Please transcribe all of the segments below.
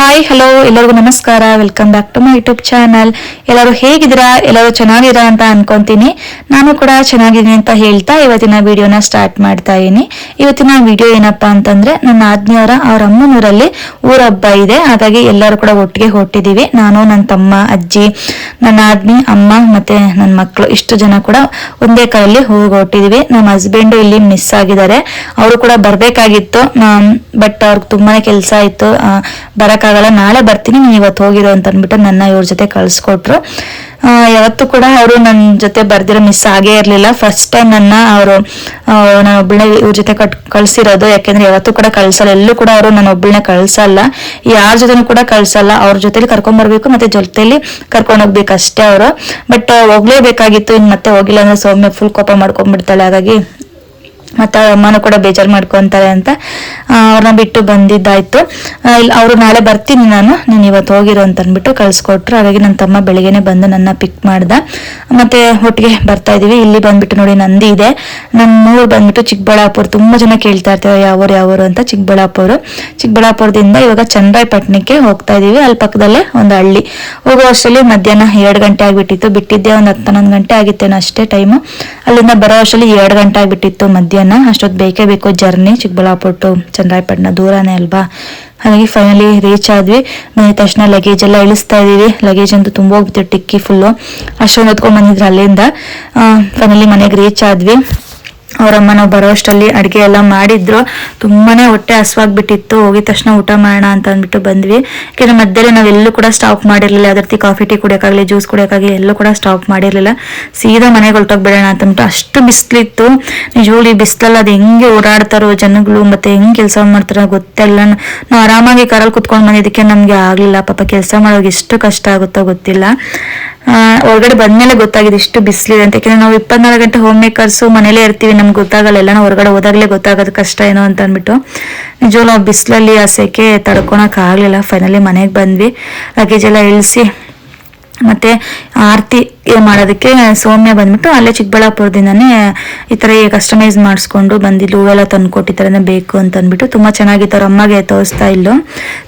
Hi hello ಎಲ್ಲರಿಗೂ ನಮಸ್ಕಾರ. Welcome back to my YouTube channel ಎಲ್ಲರೂ ಹೇಗಿದ್ದೀರಾ? ಎಲ್ಲರೂ ಚೆನ್ನಾಗಿದ್ದೀರಾ ಅಂತ ಅನ್ಕೊಂತೀನಿ. ನಾನು ಕೂಡ ಚೆನ್ನಾಗಿದ್ದೀನಿ ಅಂತ ಹೇಳ್ತಾ ಇವತ್ತಿನ ವಿಡಿಯೋನ ಸ್ಟಾರ್ಟ್ ಮಾಡ್ತಾ ಇದ್ದೀನಿ. ಇವತ್ತಿನ ವಿಡಿಯೋ ಏನಪ್ಪಾ ಅಂತಂದ್ರೆ ನನ್ನ ಆಜ್ಞೆಯವರ ಅವ್ರ ಅಮ್ಮನೂರಲ್ಲಿ ಊರ ಹಬ್ಬ ಇದೆ. ಹಾಗಾಗಿ ಎಲ್ಲರೂ ಕೂಡ ಒಟ್ಟಿಗೆ ಹೊಟ್ಟಿದ್ದೀವಿ ನಾನು ನನ್ನ ತಮ್ಮ ಅಜ್ಜಿ ನನ್ನ ಆದ್ಮಿ ಅಮ್ಮ ಮತ್ತೆ ನನ್ನ ಮಕ್ಕಳು ಇಷ್ಟು ಜನ ಕೂಡ ಒಂದೇ ಕೈಯಲ್ಲಿ ಹೋಗಿ ಹೊಟ್ಟಿದೀವಿ ನಮ್ಮ ಹಸ್ಬೆಂಡು ಇಲ್ಲಿ ಮಿಸ್ ಆಗಿದ್ದಾರೆ. ಅವರು ಕೂಡ ಬರಬೇಕಾಗಿತ್ತು. ಬಟ್ ಅವ್ರಿಗೆ ತುಂಬಾನೇ ಕೆಲಸ ಇತ್ತು. ಆ, ಬರಕ್ಕಾಗಲ್ಲ ನಾಳೆ ಬರ್ತೀನಿ, ನೀನು ಇವತ್ತು ಹೋಗಿರೋ ಅಂತ ಅಂದ್ಬಿಟ್ಟು ನನ್ನ ಇವ್ರ ಜೊತೆ ಕಳ್ಸ್ಕೊಟ್ರು. ಯಾವತ್ತೂ ಕೂಡ ಅವರು ನನ್ನ ಜೊತೆ ಬರ್ದಿರೋ ಮಿಸ್ ಆಗೇ ಇರಲಿಲ್ಲ. ಫಸ್ಟ್ ಟೈಮ್ ನನ್ನ ಅವರು ನಾನು ಒಬ್ಬಳನ್ನ ಇವ್ರ ಜೊತೆ ಕಟ್, ಕಳ್ಸಿರೋದು. ಯಾಕೆಂದ್ರೆ ಯಾವತ್ತೂ ಕೂಡ ಕಳ್ಸಲ್ಲ. ಎಲ್ಲೂ ಕೂಡ ಅವರು ನನ್ನ ಒಬ್ಬಳನ್ನ ಕಳ್ಸಲ್ಲ. ಯಾರ ಜೊತೆನೂ ಕೂಡ ಕಳ್ಸಲ್ಲ. ಅವ್ರ ಜೊತೆಲಿ ಕರ್ಕೊಂಡ್ ಬರ್ಬೇಕು, ಮತ್ತೆ ಜೊತೆಲಿ ಕರ್ಕೊಂಡು ಹೋಗ್ಬೇಕು ಅಷ್ಟೇ ಅವರು. ಬಟ್ ಹೋಗ್ಲೇಬೇಕಾಗಿತ್ತು ಇನ್ನು ಮತ್ತೆ ಹೋಗಿಲ್ಲ ಅಂದ್ರೆ ಸೌಮ್ಯ ಫುಲ್ ಕೋಪ ಮಾಡ್ಕೊಂಡ್ಬಿಡ್ತಾಳೆ. ಹಾಗಾಗಿ ಮತ್ತೆ ಅಮ್ಮನೂ ಕೂಡ ಬೇಜಾರು ಮಾಡ್ಕೊಂತಾರೆ ಅಂತ ಅವ್ರನ್ನ ಬಿಟ್ಟು ಬಂದಿದ್ದಾಯ್ತು. ಇಲ್ಲಿ ಅವರು ನಾಳೆ ಬರ್ತೀನಿ ನಾನು, ನೀನು ಇವತ್ತು ಹೋಗಿರೋ ಅಂತ ಅಂದ್ಬಿಟ್ಟು ಕಳ್ಸ್ಕೊಟ್ರು. ಹಾಗಾಗಿ ನನ್ನ ತಮ್ಮ ಬೆಳಿಗ್ಗೆನೆ ಬಂದು ನನ್ನ ಪಿಕ್ ಮಾಡ್ದ. ಮತ್ತೆ ಒಟ್ಟಿಗೆ ಬರ್ತಾ ಇದೀವಿ. ಇಲ್ಲಿ ಬಂದ್ಬಿಟ್ಟು ನೋಡಿ ನಂದಿ ಇದೆ. ನನ್ನ ಊರು ಬಂದ್ಬಿಟ್ಟು ಚಿಕ್ಕಬಳ್ಳಾಪುರ. ತುಂಬಾ ಜನ ಕೇಳ್ತಾ ಇರ್ತಾರೆ, ಯಾವೂರು ಯಾವೂರು ಅಂತ ಚಿಕ್ಕಬಳ್ಳಾಪುರ. ಚಿಕ್ಕಬಳ್ಳಾಪುರದಿಂದ ಇವಾಗ ಚನ್ನರಾಯಪಟ್ಟಣಕ್ಕೆ ಹೋಗ್ತಾ ಇದೀವಿ. ಅಲ್ಲಿ ಪಕ್ಕದಲ್ಲೇ ಒಂದು ಹಳ್ಳಿ. ಹೋಗೋ ಅಷ್ಟರಲ್ಲಿ ಮಧ್ಯಾಹ್ನ ಎರಡು ಗಂಟೆ ಆಗಿಬಿಟ್ಟಿತ್ತು. ಬಿಟ್ಟಿದ್ದೆ ಒಂದು ಹತ್ತು ಗಂಟೆ ಆಗಿತ್ತೇನೋ ಅಷ್ಟೇ ಟೈಮು ಅಲ್ಲಿಂದ ಬರೋ ಅಷ್ಟರಲ್ಲಿ ಎರಡು ಗಂಟೆ ಆಗ್ಬಿಟ್ಟಿತ್ತು ಮಧ್ಯಾಹ್ನ. ಅಷ್ಟೊತ್ತು ಬೇಕೇ ಬೇಕು ಜರ್ನಿ ಚಿಕ್ಕಬಳ್ಳಾಪುರ ಟು ಚಂದ್ರಾಯಪಟ್ಟಣ ದೂರನೇ ಅಲ್ವಾ? ಹಾಗಾಗಿ ಫೈನಲಿ ರೀಚ್ ಆದ್ವಿ. ಮನೆ ತಕ್ಷಣ ಲಗೇಜ್ ಎಲ್ಲ ಇಳಿಸ್ತಾ ಇದೀವಿ ಲಗೇಜ್ ಅಂತೂ ತುಂಬ ಹೋಗ್ಬಿಟ್ಟು ಟಿಕ್ಕಿ ಫುಲ್ಲು ಅಷ್ಟೊಂದು ಹೊತ್ಕೊಂಡ್ ಬಂದಿದ್ರು ಅಲ್ಲಿಂದ. ಫೈನಲಿ ಮನೆಗೆ ರೀಚ್ ಆದ್ವಿ. ಅವರಮ್ಮ ನಾವು ಬರೋ ಅಷ್ಟರಲ್ಲಿ ಅಡುಗೆ ಎಲ್ಲ ಮಾಡಿದ್ರು. ತುಂಬಾನೇ ಹೊಟ್ಟೆ ಹಸ್ವಾಗ್ಬಿಟ್ಟಿತ್ತು. ಹೋಗಿದ ತಕ್ಷಣ ಊಟ ಮಾಡೋಣ ಅಂತ ಅಂದ್ಬಿಟ್ಟು ಬಂದ್ವಿ. ಯಾಕೆಂದ್ರೆ ಮಧ್ಯದಲ್ಲಿ ಎಲ್ಲೂ ಕೂಡ ಸ್ಟಾಪ್ ಮಾಡಿರಲಿಲ್ಲ. ಅದ್ರ ರೀತಿ ಕಾಫಿ ಟೀ ಕುಡಿಯೋಕ್ಕಾಗಲಿ ಜ್ಯೂಸ್ ಕುಡಿಯೋಕ್ಕಾಗಲಿ ಎಲ್ಲೂ ಕೂಡ ಸ್ಟಾಪ್ ಮಾಡಿರಲಿಲ್ಲ. ಸೀದಾ ಮನೆಗೆ ಹೊರಟೋಗ್ಬಿಡೋಣ ಅಂತ ಅಂದ್ಬಿಟ್ಟು ಅಷ್ಟು ಬಿಸಿಲಿತ್ತು. ನಿಜವಾಗ್ಲಿ ಬಿಸಿಲಲ್ಲಿ ಅದು ಹೆಂಗೆ ಓಡಾಡ್ತಾರೋ ಜನಗಳು ಮತ್ತೆ ಹೆಂಗ್ ಕೆಲಸ ಮಾಡ್ತಾರೋ ಗೊತ್ತಿಲ್ಲ. ನಾವು ಆರಾಮಾಗಿ ಕಾರಲ್ಲಿ ಕುತ್ಕೊಂಡು ಬಂದಿದ್ದಕ್ಕೆ ನಮಗೆ ಆಗಲಿಲ್ಲ. ಪಾಪ ಕೆಲಸ ಮಾಡೋಕೆ ಎಷ್ಟು ಕಷ್ಟ ಆಗುತ್ತೋ ಗೊತ್ತಿಲ್ಲ. ಹೊರಗಡೆ ಬಂದ್ಮೇಲೆ ಗೊತ್ತಾಗಿದೆ ಇಷ್ಟು ಬಿಸಿಲಿದೆ ಅಂತ. ಯಾಕಂದ್ರೆ ನಾವು ಇಪ್ಪತ್ನಾಲ್ಕು ಗಂಟೆ ಹೋಮ್ ಮೇಕರ್ಸು ಮನೇಲೇ ಇರ್ತೀವಿ, ನಮ್ಗೆ ಗೊತ್ತಾಗಲ್ಲ ಎಲ್ಲ ನಾವು ಹೊರಗಡೆ ಹೋದಾಗಲೇ ಗೊತ್ತಾಗೋದು ಕಷ್ಟ ಏನೋ ಅಂತ ಅಂದ್ಬಿಟ್ಟು. ನಿಜವಾಗ್ಲೂ ನಾವು ಬಿಸಿಲಲ್ಲಿ ಆ ಸೆಕೆ ತಡ್ಕೊಳಕ್ ಆಗ್ಲಿಲ್ಲ. ಫೈನಲಿ ಮನೆಗೆ ಬಂದ್ವಿ. ಲಗೇಜ್ ಎಲ್ಲ ಇಳಿಸಿ, ಮತ್ತೆ ಆರತಿ ಮಾಡೋದಕ್ಕೆ ಸೌಮ್ಯ ಬಂದ್ಬಿಟ್ಟು ಅಲ್ಲೇ ಚಿಕ್ಕಬಳ್ಳಾಪುರದಿಂದನೇ ಈ ಥರ ಕಸ್ಟಮೈಸ್ ಮಾಡಿಸ್ಕೊಂಡು ಬಂದಿದ್ದು ಹೂವೆಲ್ಲ ತಂದ್ಕೊಟ್ಟು ಕೊಟ್ಟಿದ್ದಾರೆ ಬೇಕು ಅಂತ ಅಂದ್ಬಿಟ್ಟು ತುಂಬ ಚೆನ್ನಾಗಿತ್ತು. ಅವ್ರ ಅಮ್ಮಗೆ ತೋರಿಸ್ತಾ ಇಲ್ಲು.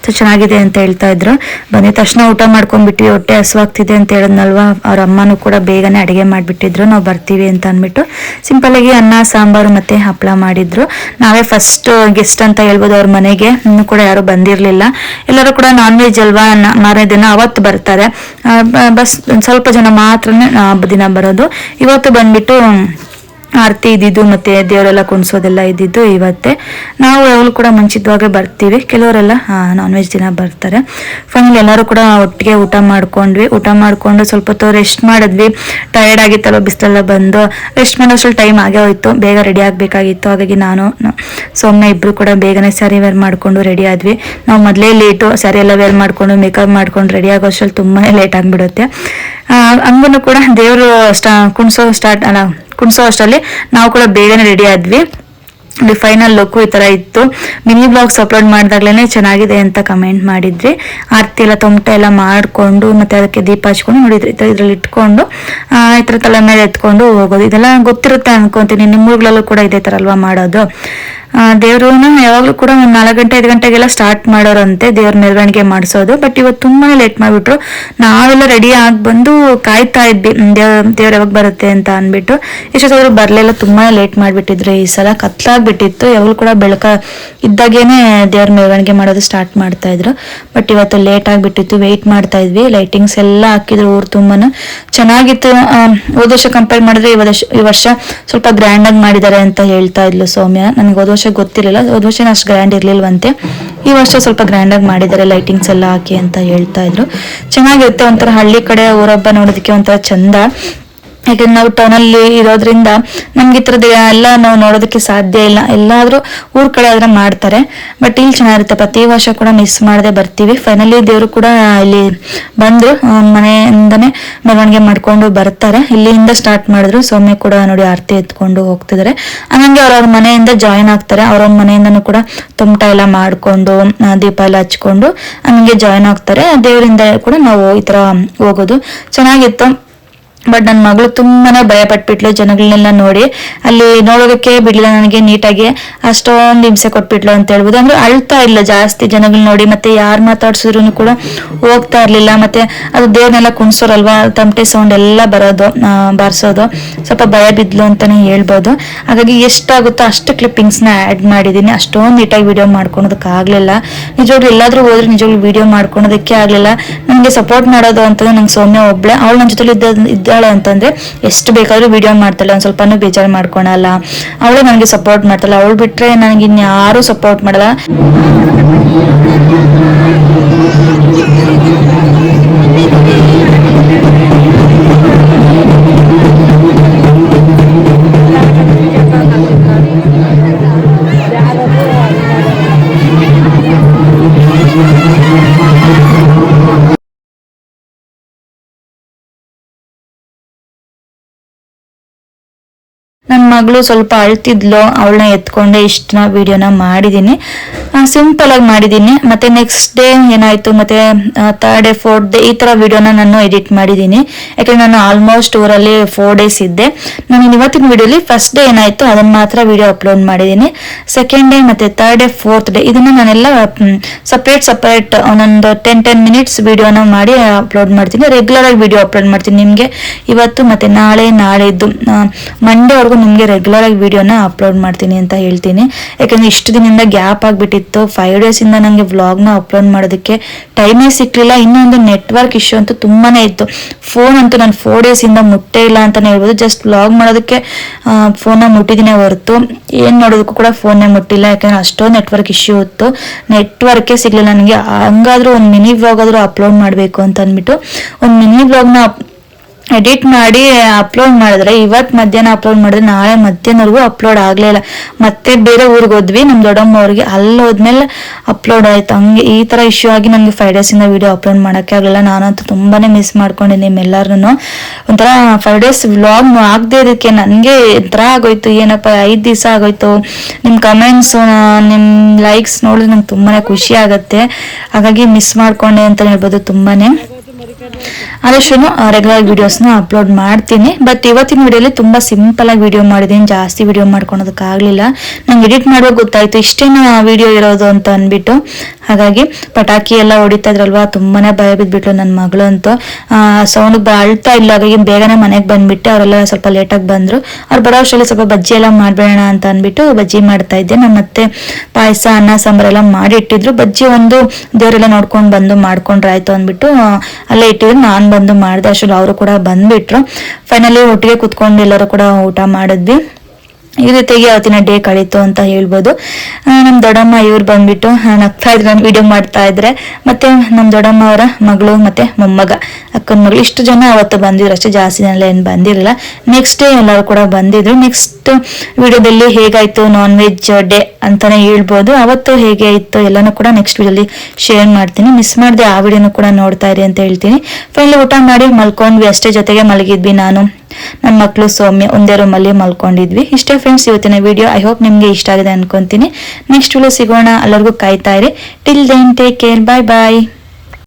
ಸೊ ಚೆನ್ನಾಗಿದೆ ಅಂತ ಹೇಳ್ತಾ ಇದ್ರು. ಬಂದಿದ ತಕ್ಷಣ ಊಟ ಮಾಡ್ಕೊಂಡ್ಬಿಟ್ಟು ಹೊಟ್ಟೆ ಹಸುವಾಗ್ತಿದೆ ಅಂತ ಹೇಳಿದ್ನಲ್ವಾ? ಅವ್ರ ಅಮ್ಮನೂ ಕೂಡ ಬೇಗನೆ ಅಡುಗೆ ಮಾಡಿಬಿಟ್ಟಿದ್ರು, ನಾವು ಬರ್ತೀವಿ ಅಂತ ಅಂದ್ಬಿಟ್ಟು ಸಿಂಪಲ್ ಆಗಿ ಅನ್ನ, ಸಾಂಬಾರು ಮತ್ತೆ ಹಪ್ಪಳ ಮಾಡಿದ್ರು. ನಾವೇ ಫಸ್ಟ್ ಗೆಸ್ಟ್ ಅಂತ ಹೇಳ್ಬೋದು ಅವ್ರ ಮನೆಗೆ. ಇನ್ನೂ ಕೂಡ ಯಾರು ಬಂದಿರಲಿಲ್ಲ. ಎಲ್ಲರೂ ಕೂಡ ನಾನ್ ವೆಜ್ ಅಲ್ವಾ ಮಾರನೇ ದಿನ ಅವತ್ತು ಬರ್ತಾರೆ. ಬಸ್ ಸ್ವಲ್ಪ ಜನ ಮಾತ್ರನೇ ದಿನ ಬರೋದು. ಇವತ್ತು ಬಂದ್ಬಿಟ್ಟು ಆರತಿ ಇದ್ದಿದ್ದು ಮತ್ತೆ ದೇವರೆಲ್ಲ ಕುಣಿಸೋದೆಲ್ಲ ಇದ್ದಿದ್ದು ಇವತ್ತೇ. ನಾವು ಯಾವಾಗಲೂ ಕೂಡ ಮುಂಚಿತವಾಗೆ ಬರ್ತೀವಿ. ಕೆಲವರೆಲ್ಲ ನಾನ್ ವೆಜ್ ದಿನ ಬರ್ತಾರೆ. ಫೈನಲ್ ಎಲ್ಲರೂ ಕೂಡ ಒಟ್ಟಿಗೆ ಊಟ ಮಾಡ್ಕೊಂಡ್ವಿ. ಊಟ ಮಾಡಿಕೊಂಡು ಸ್ವಲ್ಪ ಹೊತ್ತು ರೆಸ್ಟ್ ಮಾಡಿದ್ವಿ. ಟಯರ್ಡ್ ಆಗಿತ್ತಲ್ಲ ಬಿಸಿಲೆಲ್ಲ ಬಂದು. ರೆಸ್ಟ್ ಮಾಡೋಷ್ಟು ಟೈಮ್ ಆಗೇ ಹೋಯ್ತು. ಬೇಗ ರೆಡಿ ಆಗಬೇಕಾಗಿತ್ತು. ಹಾಗಾಗಿ ನಾನು ಸೊಮ್ಮೆ ಇಬ್ಬರು ಕೂಡ ಬೇಗನೆ ಸ್ಯಾರಿ ವೇರ್ ಮಾಡ್ಕೊಂಡು ರೆಡಿ ಆದ್ವಿ. ನಾವು ಮೊದಲೇ ಲೇಟು ಸ್ಯಾರಿ ಎಲ್ಲ ವೇರ್ ಮಾಡ್ಕೊಂಡು ಮೇಕಪ್ ಮಾಡ್ಕೊಂಡು ರೆಡಿ ಆಗೋಷ್ಟ್ರಲ್ಲಿ ತುಂಬಾ ಲೇಟ್ ಆಗಿಬಿಡುತ್ತೆ. ಹಂಗೂ ಕೂಡ ದೇವರು ಸ್ಟಾ, ಕುಣಿಸೋ ಸ್ಟಾರ್ಟ್, ಅಲ್ಲ, ಕುಣಿಸೋ ಅಷ್ಟರಲ್ಲಿ ನಾವು ಕೂಡ ಬೇಗನೆ ರೆಡಿ ಆದ್ವಿ. ಇಲ್ಲಿ ಫೈನಲ್ ಲುಕ್ಕು ಈ ಥರ ಇತ್ತು. ಮಿನಿ ಬ್ಲಾಗ್ಸ್ ಅಪ್ಲೋಡ್ ಮಾಡಿದಾಗ್ಲೇ ಚೆನ್ನಾಗಿದೆ ಅಂತ ಕಮೆಂಟ್ ಮಾಡಿದ್ರಿ. ಆರತಿ ಎಲ್ಲ ತೊಮಟ ಎಲ್ಲ ಮಾಡಿಕೊಂಡು ಮತ್ತೆ ಅದಕ್ಕೆ ದೀಪ ಹಚ್ಕೊಂಡು ನೋಡಿದ್ರಿ ಇದರಲ್ಲಿ ಇಟ್ಕೊಂಡು ಈ ಥರ ತಲೆ ಮೇಲೆ ಎತ್ಕೊಂಡು ಹೋಗೋದು. ಇದೆಲ್ಲ ಗೊತ್ತಿರುತ್ತೆ ಅನ್ಕೊಂತೀನಿ. ನಿಮ್ಮೂರ್ಗಳಲ್ಲೂ ಕೂಡ ಇದೇ ಥರ ಅಲ್ವಾ ಮಾಡೋದು? ದೇವ್ರನ್ನ ಯಾವಾಗಲೂ ಕೂಡ ಒಂದು ನಾಲ್ಕು ಗಂಟೆ, ಐದು ಗಂಟೆಗೆಲ್ಲ ಸ್ಟಾರ್ಟ್ ಮಾಡೋರಂತೆ ದೇವ್ರ ಮೆರವಣಿಗೆ ಮಾಡಿಸೋದು. ಬಟ್ ಇವತ್ತು ತುಂಬಾ ಲೇಟ್ ಮಾಡಿಬಿಟ್ರು. ನಾವೆಲ್ಲ ರೆಡಿ ಆಗಿ ಬಂದು ಕಾಯ್ತಾ ಇದ್ವಿ. ದೇವ್ರು ದೇವ್ರ ದೇವ್ರ ಯಾವಾಗ ಬರುತ್ತೆ ಅಂತ ಅಂದ್ಬಿಟ್ಟು. ಎಷ್ಟೊತ್ತಾದ್ರೂ ಬರಲಿಲ್ಲ, ತುಂಬಾ ಲೇಟ್ ಮಾಡಿಬಿಟ್ಟಿದ್ರು. ಈ ಸಲ ಕತ್ಲಾಗ್ಬಿಟ್ಟಿತ್ತು. ಯಾವಾಗಲೂ ಕೂಡ ಬೆಳಕ ಇದ್ದಾಗೇನೆ ದೇವ್ರ ಮೆರವಣಿಗೆ ಮಾಡೋದು ಸ್ಟಾರ್ಟ್ ಮಾಡ್ತಾ ಇದ್ರು. ಬಟ್ ಇವತ್ತು ಲೇಟ್ ಆಗಿಬಿಟ್ಟಿತ್ತು. ವೆಯ್ಟ್ ಮಾಡ್ತಾ ಇದ್ವಿ. ಲೈಟಿಂಗ್ಸ್ ಎಲ್ಲ ಹಾಕಿದ್ರು ಊರು ತುಂಬಾನು. ಚೆನ್ನಾಗಿತ್ತು. ಹೋದ ವರ್ಷ ಕಂಪೇರ್ ಮಾಡಿದ್ರೆ ಈ ವರ್ಷ ಈ ವರ್ಷ ಸ್ವಲ್ಪ ಗ್ರ್ಯಾಂಡ್ ಆಗಿ ಮಾಡಿದ್ದಾರೆ ಅಂತ ಹೇಳ್ತಾ ಇದ್ಲು ಸೌಮ್ಯ. ನನಗೆ ಹೋದ ವರ್ಷ ಗೊತ್ತಿರಲಿಲ್ಲ. ಹೋದ ವರ್ಷ ಅಷ್ಟು ಗ್ರ್ಯಾಂಡ್ ಇರ್ಲಿಲ್ವಂತೆ. ಈ ವರ್ಷ ಸ್ವಲ್ಪ ಗ್ರ್ಯಾಂಡ್ ಆಗಿ ಮಾಡಿದ್ದಾರೆ ಲೈಟಿಂಗ್ಸ್ ಎಲ್ಲ ಹಾಕಿ ಅಂತ ಹೇಳ್ತಾ ಇದ್ರು. ಚೆನ್ನಾಗಿರುತ್ತೆ ಒಂಥರ ಹಳ್ಳಿ ಕಡೆ ಊರಬ್ಬ ನೋಡೋದಕ್ಕೆ ಒಂಥರ ಚಂದ. ಯಾಕಂದ್ರೆ ನಾವು ಟೌನಲ್ಲಿ ಇರೋದ್ರಿಂದ ನಮ್ಗೆ ಈ ಥರದ್ದು ಎಲ್ಲ ನಾವು ನೋಡೋದಕ್ಕೆ ಸಾಧ್ಯ ಇಲ್ಲ. ಎಲ್ಲಾದರೂ ಊರ್ ಕಡೆ ಆದ್ರೆ ಮಾಡ್ತಾರೆ. ಬಟ್ ಇಲ್ಲಿ ಚೆನ್ನಾಗಿರುತ್ತೆ. ಪ್ರತಿ ವರ್ಷ ಕೂಡ ಮಿಸ್ ಮಾಡದೆ ಬರ್ತೀವಿ. ಫೈನಲಿ ದೇವರು ಕೂಡ ಇಲ್ಲಿ ಬಂದ್ರು. ಮನೆಯಿಂದನೇ ಮೆರವಣಿಗೆ ಮಾಡ್ಕೊಂಡು ಬರ್ತಾರೆ. ಇಲ್ಲಿಂದ ಸ್ಟಾರ್ಟ್ ಮಾಡಿದ್ರು. ಸೌಮ್ಯ ಕೂಡ ನೋಡಿ ಆರತಿ ಎತ್ಕೊಂಡು ಹೋಗ್ತಿದ್ದಾರೆ ಹಂಗಂಗೆ ಅವ್ರವ್ರ ಮನೆಯಿಂದ ಜಾಯಿನ್ ಆಗ್ತಾರೆ. ಅವ್ರವ್ರ ಮನೆಯಿಂದನೂ ಕೂಡ ತುಮಟ ಎಲ್ಲ ಮಾಡ್ಕೊಂಡು ದೀಪ ಎಲ್ಲ ಹಚ್ಕೊಂಡು ಹಂಗೆ ಜಾಯಿನ್ ಆಗ್ತಾರೆ. ದೇವರಿಂದ ಕೂಡ ನಾವು ಈ ತರ ಹೋಗೋದು ಚೆನ್ನಾಗಿತ್ತು. ಬಟ್ ನನ್ನ ಮಗಳು ತುಂಬಾನೇ ಭಯ ಪಟ್ಬಿಟ್ಲು ಜನಗಳನ್ನೆಲ್ಲ ನೋಡಿ. ಅಲ್ಲಿ ನೋಡೋದಕ್ಕೆ ಬಿಡ್ಲಿಲ್ಲ ನನಗೆ ನೀಟಾಗಿ. ಅಷ್ಟೊಂದು ಹಿಂಸೆ ಕೊಟ್ಬಿಟ್ಲು ಅಂತ ಹೇಳ್ಬೋದು. ಅಂದ್ರೆ ಅಳ್ತಾ ಇಲ್ಲ ಜಾಸ್ತಿ ಜನಗಳು ನೋಡಿ. ಮತ್ತೆ ಯಾರು ಮಾತಾಡ್ಸಿದ್ರು ಕೂಡ ಹೋಗ್ತಾ ಇರ್ಲಿಲ್ಲ. ಮತ್ತೆ ಅದು ದೇವ್ರನ್ನೆಲ್ಲ ಕುಣಿಸೋರಲ್ವಾ? ತಮಟೆ ಸೌಂಡ್ ಎಲ್ಲ ಬರೋದು ಬಾರಿಸೋದು. ಸ್ವಲ್ಪ ಭಯ ಬಿದ್ಲು ಅಂತಾನೆ ಹೇಳ್ಬೋದು. ಹಾಗಾಗಿ ಎಷ್ಟಾಗುತ್ತೋ ಅಷ್ಟು ಕ್ಲಿಪ್ಪಿಂಗ್ಸ್ನ ಆ್ಯಡ್ ಮಾಡಿದ್ದೀನಿ ಅಷ್ಟೊಂದು ನೀಟಾಗಿ ವಿಡಿಯೋ ಮಾಡ್ಕೊಳೋದಕ್ಕೆ ಆಗಲಿಲ್ಲ. ನಿಜವಾಗ್ಲೂ ಎಲ್ಲಾದ್ರೂ ಹೋದ್ರೆ ನಿಜವಾಗ್ಲೂ ವಿಡಿಯೋ ಮಾಡ್ಕೊಳೋದಕ್ಕೆ ಆಗಲಿಲ್ಲ. ನನಗೆ ಸಪೋರ್ಟ್ ಮಾಡೋದು ಅಂತಂದ್ರೆ ನಂಗೆ ಸೌಮ್ಯ ಒಬ್ಳೆ. ಅವಳು ನನ್ನ ಜೊತೆ ಇದ್ದ ಇದ್ದಾಳೆ ಅಂತಂದ್ರೆ, ಎಷ್ಟು ಬೇಕಾದ್ರೂ ವಿಡಿಯೋ ಮಾಡ್ತಾಳೆ ಒಂದ್ ಸ್ವಲ್ಪನೂ ಬೇಜಾರು ಮಾಡ್ಕೊಳಲ್ಲ. ಅವಳು ನನಗೆ ಸಪೋರ್ಟ್ ಮಾಡ್ತಾಳೆ ಅವಳು ಬಿಟ್ರೆ ನನಗೆ ಇನ್ಯಾರು ಸಪೋರ್ಟ್ ಮಾಡಲ್ಲ. ನನ್ನ ಮಗಳು ಸ್ವಲ್ಪ ಅಳ್ತಿದ್ಲು, ಅವಳನ್ನ ಎತ್ಕೊಂಡೆ ಇಷ್ಟನ್ನ ವಿಡಿಯೋನ ಮಾಡಿದ್ದೀನಿ ಸಿಂಪಲ್ ಆಗಿ ಮಾಡಿದ್ದೀನಿ ಮತ್ತೆ ನೆಕ್ಸ್ಟ್ ಡೇ ಏನಾಯ್ತು, ಮತ್ತೆ ಥರ್ಡ್ ಡೇ ಫೋರ್ತ್ ಡೇ ಈ ತರ ವಿಡಿಯೋನ ನಾನು ಎಡಿಟ್ ಮಾಡಿದ್ದೀನಿ ಯಾಕಂದ್ರೆ ನಾನು ಆಲ್ಮೋಸ್ಟ್ ಊರಲ್ಲಿ ಫೋರ್ ಡೇಸ್ ಇದ್ದೆ. ನಾನು ಇವತ್ತಿನ ವಿಡಿಯೋಲಿ ಫಸ್ಟ್ ಡೇ ಏನಾಯ್ತು ಅದನ್ನ ಮಾತ್ರ ವಿಡಿಯೋ ಅಪ್ಲೋಡ್ ಮಾಡಿದ್ದೀನಿ ಸೆಕೆಂಡ್ ಡೇ ಮತ್ತೆ ಥರ್ಡ್ ಡೇ ಫೋರ್ತ್ ಡೇ ಇದನ್ನ ನಾನೆಲ್ಲ ಸಪ್ರೇಟ್ ಸಪ್ರೇಟ್ ಒಂದೊಂದು ಟೆನ್ ಟೆನ್ ಮಿನಿಟ್ಸ್ ವಿಡಿಯೋನ ಮಾಡಿ ಅಪ್ಲೋಡ್ ಮಾಡ್ತೀನಿ. ರೆಗ್ಯುಲರ್ ಆಗಿ ವಿಡಿಯೋ ಅಪ್ಲೋಡ್ ಮಾಡ್ತೀನಿ ನಿಮಗೆ. ಇವತ್ತು ಮತ್ತೆ ನಾಳೆ, ನಾಳೆದ್ದು ಮಂಡೇವರೆಗೂ ನಿಮಗೆ ರೆಗ್ಯುಲರ್ ಆಗಿ ವಿಡಿಯೋನ ಅಪ್ಲೋಡ್ ಮಾಡ್ತೀನಿ ಅಂತ ಹೇಳ್ತೀನಿ. ಯಾಕಂದ್ರೆ ಇಷ್ಟು ದಿನದಿಂದ ಗ್ಯಾಪ್ ಆಗಿಬಿಟ್ಟಿತ್ತು. ಫೈವ್ ಡೇಸಿಂದ ನನಗೆ ವ್ಲಾಗ್ನ ಅಪ್ಲೋಡ್ ಮಾಡೋದಕ್ಕೆ ಟೈಮೇ ಸಿಕ್ಕಲಿಲ್ಲ ಇನ್ನೊಂದು ನೆಟ್ವರ್ಕ್ ಇಶ್ಯೂ ಅಂತೂ ತುಂಬಾನೇ ಇತ್ತು. ಫೋನ್ ಅಂತೂ ನಾನು ಫೋರ್ ಡೇಸಿಂದ ಮುಟ್ಟೇ ಇಲ್ಲ ಅಂತಲೇ ಹೇಳ್ಬೋದು. ಜಸ್ಟ್ ವ್ಲಾಗ್ ಮಾಡೋದಕ್ಕೆ ಫೋನ್ನ ಮುಟ್ಟಿದ್ದೀನಿ ಹೊರತು. ಏನು ನೋಡೋದಕ್ಕೂ ಕೂಡ ಫೋನ್ನೇ ಮುಟ್ಟಿಲ್ಲ. ಯಾಕಂದ್ರೆ ಅಷ್ಟೊಂದು ನೆಟ್ವರ್ಕ್ ಇಶ್ಯೂ ಇತ್ತು. ನೆಟ್ವರ್ಕೇ ಸಿಗ್ಲಿಲ್ಲ ನನಗೆ ಹಂಗಾದ್ರೂ ಒಂದು ಮಿನಿ ವ್ಲಾಗ್ ಆದ್ರೂ ಅಪ್ಲೋಡ್ ಮಾಡಬೇಕು ಅಂತ ಅಂದ್ಬಿಟ್ಟು, ಒಂದು ಮಿನಿ ವ್ಲಾಗ್ನ ಎಡಿಟ್ ಮಾಡಿ ಅಪ್ಲೋಡ್ ಮಾಡಿದ್ರೆ ಇವತ್ತು ಮಧ್ಯಾಹ್ನ ಅಪ್ಲೋಡ್ ಮಾಡಿದ್ರೆ ನಾಳೆ ಮಧ್ಯಾಹ್ನವರೆಗೂ ಅಪ್ಲೋಡ್ ಆಗಲೇ ಇಲ್ಲ. ಮತ್ತೆ ಬೇರೆ ಊರಿಗೆ ಹೋದ್ವಿ ನಮ್ಮ ದೊಡ್ಡಮ್ಮ ಅವ್ರಿಗೆ ಅಲ್ಲಿ ಹೋದ್ಮೇಲೆ ಅಪ್ಲೋಡ್ ಆಯ್ತು. ಹಂಗೆ ಈ ಥರ ಇಶ್ಯೂ ಆಗಿ ನನಗೆ ಫೈವ್ ಡೇಸಿಂದ ವಿಡಿಯೋ ಅಪ್ಲೋಡ್ ಮಾಡೋಕ್ಕೆ ಆಗಲಿಲ್ಲ. ನಾನಂತೂ ತುಂಬಾನೇ ಮಿಸ್ ಮಾಡ್ಕೊಂಡೆ ನಿಮ್ಮೆಲ್ಲರೂ ಒಂಥರ ಫೈವ್ ಡೇಸ್ ವ್ಲಾಗ್ ಆಗದೆ ಇದಕ್ಕೆ ನನಗೆ ಒಂಥರ ಆಗೋಯ್ತು. ಏನಪ್ಪ, ಐದು ದಿವಸ ಆಗೋಯ್ತು. ನಿಮ್ಮ ಕಮೆಂಟ್ಸ್ ನಿಮ್ಮ ಲೈಕ್ಸ್ ನೋಡಿದ್ರೆ ನಂಗೆ ತುಂಬಾನೇ ಖುಷಿ ಆಗುತ್ತೆ. ಹಾಗಾಗಿ ಮಿಸ್ ಮಾಡ್ಕೊಂಡೆ ಅಂತ ಹೇಳ್ಬೋದು ತುಂಬಾನೇ. ಆದಷ್ಟು ರೆಗ್ಯುಲರ್ ವೀಡಿಯೋಸ್ನ ಅಪ್ಲೋಡ್ ಮಾಡ್ತೀನಿ. ಬಟ್ ಇವತ್ತಿನ ವಿಡಿಯೋಲಿ ತುಂಬಾ ಸಿಂಪಲ್ ಆಗಿ ವಿಡಿಯೋ ಮಾಡಿದ್ದೀನಿ. ಜಾಸ್ತಿ ವಿಡಿಯೋ ಮಾಡ್ಕೊಳೋದಕ್ಕಾಗಲಿಲ್ಲ. ನಂಗೆ ಎಡಿಟ್ ಮಾಡುವಾಗ ಗೊತ್ತಾಯ್ತು ಇಷ್ಟೇನು ವಿಡಿಯೋ ಇರೋದು ಅಂತ ಅಂದ್ಬಿಟ್ಟು. ಹಾಗಾಗಿ ಪಟಾಕಿ ಎಲ್ಲ ಹೊಡಿತಾ ಇದ್ರಲ್ವಾ, ತುಂಬಾನೇ ಭಯ ಬಿದ್ಬಿಟ್ಲು ನನ್ನ ಮಗಳು ಅಂತೂ. ಸೌಂಡ್ ಅಳ್ತಾ ಇಲ್ಲ. ಹಾಗಾಗಿ ಬೇಗನೆ ಮನೆಗೆ ಬಂದ್ಬಿಟ್ಟು. ಅವರೆಲ್ಲ ಸ್ವಲ್ಪ ಲೇಟಾಗಿ ಬಂದ್ರು. ಅವ್ರು ಬರೋ ಅಷ್ಟರಲ್ಲಿ ಸ್ವಲ್ಪ ಬಜ್ಜಿ ಎಲ್ಲ ಮಾಡ್ಬೇಡ ಅಂತ ಅಂದ್ಬಿಟ್ಟು ಬಜ್ಜಿ ಮಾಡ್ತಾ ಇದ್ದೆ. ನಮ್ಮ ಮತ್ತೆ ಪಾಯಸ, ಅನ್ನ, ಸಾಂಬಾರ್ ಎಲ್ಲ ಮಾಡಿ ಇಟ್ಟಿದ್ರು ಬಜ್ಜಿ ಒಂದು ದೇವರೆಲ್ಲ ನೋಡ್ಕೊಂಡು ಬಂದು ಮಾಡ್ಕೊಂಡ್ರಾಯ್ತು ಅಂದ್ಬಿಟ್ಟು ಅಲ್ಲೇ ಇಟ್ಟಿದ್ರು ನಾನು ಬಂದು ಮಾಡಿದೆ ಅಷ್ಟರಲ್ಲಿ ಅವರು ಕೂಡ ಬಂದ್ಬಿಟ್ರು. ಫೈನಲಿ ಒಟ್ಟಿಗೆ ಕುತ್ಕೊಂಡು ಎಲ್ಲರೂ ಕೂಡ ಊಟ ಮಾಡಿದ್ವಿ. ಈ ರೀತಿಯಾಗಿ ಅವತ್ತಿನ ಡೇ ಕಳೀತು ಅಂತ ಹೇಳ್ಬೋದು. ನಮ್ಮ ದೊಡ್ಡಮ್ಮ ಇವ್ರು ಬಂದ್ಬಿಟ್ಟು ನಗ್ತಾ ಇದ್ರು, ನಾನು ವಿಡಿಯೋ ಮಾಡ್ತಾ ಇದ್ರೆ. ಮತ್ತೆ ನಮ್ಮ ದೊಡ್ಡಮ್ಮ ಅವರ ಮಗಳು ಮತ್ತೆ ಮೊಮ್ಮಗ. ಅಕ್ಕನ ಮಗಳು. ಇಷ್ಟು ಜನ ಅವತ್ತು ಬಂದಿದ್ರು. ಅಷ್ಟೇ ಜಾಸ್ತಿ ಜನ ಏನು ಬಂದಿರಲಿಲ್ಲ. ನೆಕ್ಸ್ಟ್ ಡೇ ಎಲ್ಲರೂ ಕೂಡ ಬಂದಿದ್ರು. ನೆಕ್ಸ್ಟ್ ವಿಡಿಯೋದಲ್ಲಿ ಹೇಗಾಯ್ತು ನಾನ್ ವೆಜ್ ಡೇ ಅಂತಾನೆ ಹೇಳ್ಬೋದು. ಅವತ್ತು ಹೇಗೆ ಆಯಿತು ಎಲ್ಲನೂ ಕೂಡ ನೆಕ್ಸ್ಟ್ ವಿಡಿಯೋಲಿ ಶೇರ್ ಮಾಡ್ತೀನಿ. ಮಿಸ್ ಮಾಡಿದೆ ಆ ವಿಡಿಯೋನು ಕೂಡ ನೋಡ್ತಾ ಇರಿ ಅಂತ ಹೇಳ್ತೀನಿ. ಫೈನಲಿ ಊಟ ಮಾಡಿ ಮಲ್ಕೊಂಡ್ವಿ. ಅಷ್ಟೇ ಜೊತೆಗೆ ಮಲಗಿದ್ವಿ ನಾನು. ನನ್ನ ಮಕ್ಕಳು ಸೌಮ್ಯ ಒಂದೇ ರೂಮಲ್ಲಿ ಮಲ್ಕೊಂಡಿದ್ವಿ. ಇಷ್ಟೇ ಫ್ರೆಂಡ್ಸ್ ಇವತ್ತಿನ ವಿಡಿಯೋ ಐ ಹೋಪ್ ನಿಮಗೆ ಇಷ್ಟ ಆಗಿದೆ ಅನ್ಕೊಂತೀನಿ. ನೆಕ್ಸ್ಟ್ ವಿಡಿಯೋ ಸಿಗೋಣ. ಎಲ್ಲರಿಗೂ ಕಾಯ್ತಾ ಇರಿ. Till then take care bye bye